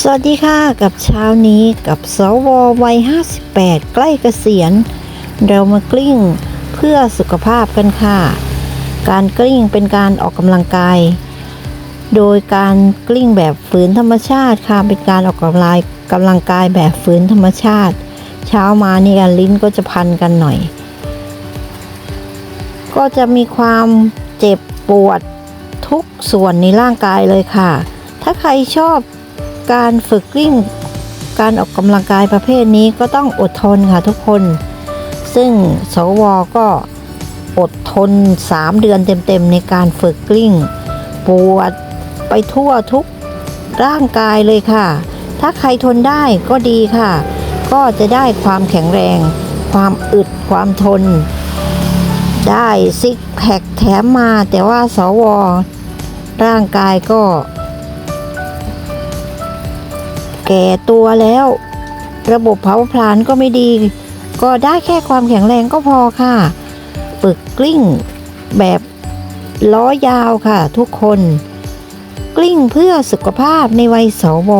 สวัสดีค่ะกับเช้านี้กับสววัย 58 ใกล้เกษียณ เรามากลิ้งเพื่อสุขภาพกันค่ะ การกลิ้งเป็นการออกกำลังกาย โดยการกลิ้งแบบฝืนธรรมชาติค่ะเป็นการออกกำลังกำลังกายแบบฝืนธรรมชาติ เช้ามานี่กันลิ้นก็จะพันกันหน่อย ก็จะมีความเจ็บปวดทุกส่วนในร่างกายเลยค่ะ ถ้าใครชอบ การฝึกกลิ้งการออกกำลังกายประเภทนี้ก็ต้องอดทนค่ะทุกคน ซึ่งสวก็อดทน 3 เดือนเต็มๆ ในการฝึกกลิ้ง ปวดไปทั่วทุกร่างกายเลยค่ะ ถ้าใครทนได้ก็ดีค่ะ ก็จะได้ความแข็งแรง ความอึดความทน ได้ซิกแพคแถมมาแต่ว่าสวร่างกายก็ แก่ตัวแล้ว ระบบเผาผลาญก็ไม่ดี ก็ได้แค่ความแข็งแรงก็พอค่ะ ฝึกกลิ้งแบบล้อยาวค่ะทุกคน กลิ้งเพื่อสุขภาพในวัยสว